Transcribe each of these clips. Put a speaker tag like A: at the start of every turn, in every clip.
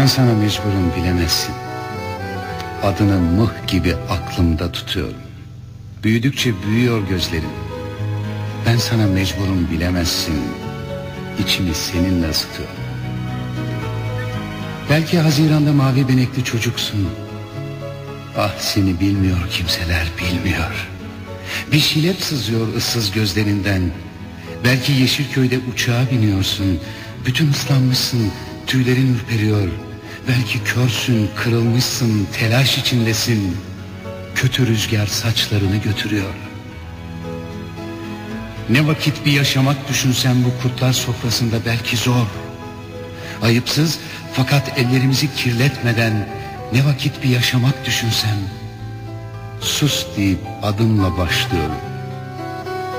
A: mecburum bilemezsin. Adını mıh gibi aklımda tutuyorum. Büyüdükçe büyüyor gözlerin. Ben sana mecburum bilemezsin. İçimi seninle ısıtıyorum. Belki Haziran'da mavi benekli çocuksun. Ah seni bilmiyor kimseler bilmiyor. Bir şilep sızıyor ıssız gözlerinden. Belki Yeşilköy'de uçağa biniyorsun. Bütün ıslanmışsın, tüylerin ürperiyor. Belki körsün, kırılmışsın, telaş içindesin. Kötü rüzgar saçlarını götürüyor. Ne vakit bir yaşamak düşünsen bu kurtlar sofrasında belki zor. Ayıpsız fakat ellerimizi kirletmeden ne vakit bir yaşamak düşünsem. Sus deyip adımla başlıyorum.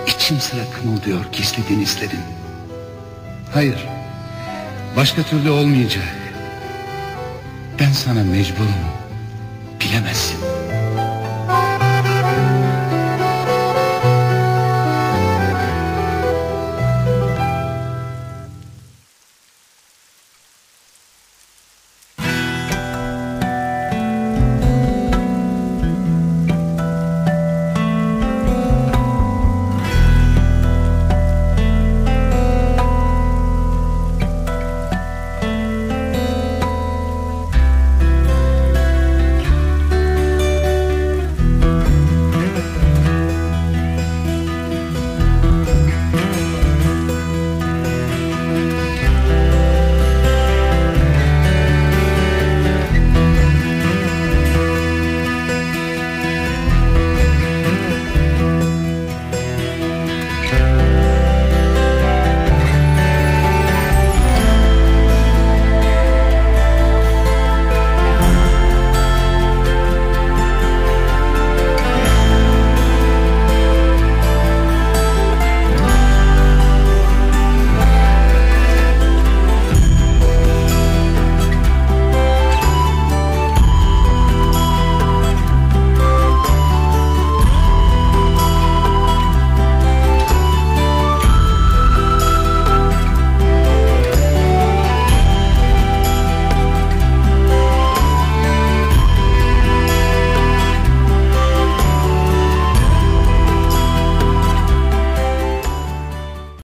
A: İçim sıra kımıldıyor gizli denizlerin. Hayır, başka türlü olmayacak. Ben sana mecburum, bilemezsin.